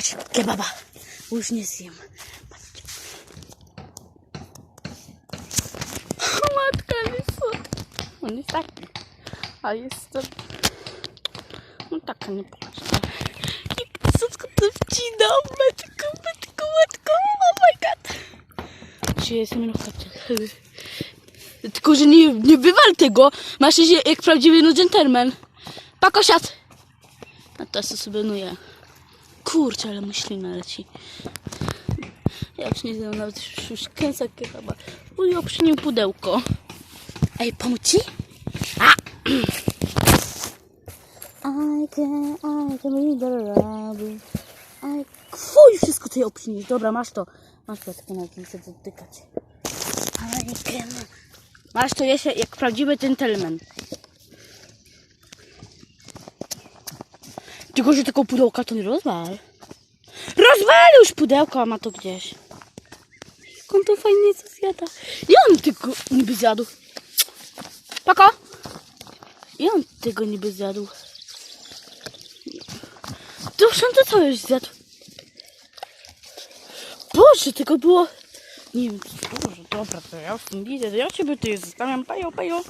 Patrz, kebaba. Już nie zjem. Patrzcie. O, matka, jest słodki. On jest taki. A jest. No taka nie płacze. Jak słodko to wcina. Matko, matko, matko. Oh my god. Czy na kapciach? Tylko, że nie, nie wywal tego. Masz się jak prawdziwy no gentleman. Pakosiat. A to sobie nuję. Kurczę, ale myślina leci. Ja już nie znam nawet już- kęsa kebaba. Uj, obszynił pudełko. Ej, pomóc ci? A! I can, I can read the Bible. I... Fuj, wszystko tutaj obszynisz. Dobra, masz to. Masz to, tylko nawet chcę dotykać. I can... Masz to jeszcze jak prawdziwy gentleman. Tylko, że tego pudełka to nie rozwal. Rozwal już pudełko, a ma to gdzieś. Jak on to fajnie co zjada. I on tylko niby zjadł. Pako! I on tego niby zjadł. Proszę, to co już zjadł? Boże, tego było... Nie wiem, Boże, dobra, to ja już tym widzę, to ja ciebie tutaj zostawiam, pajo, pajo.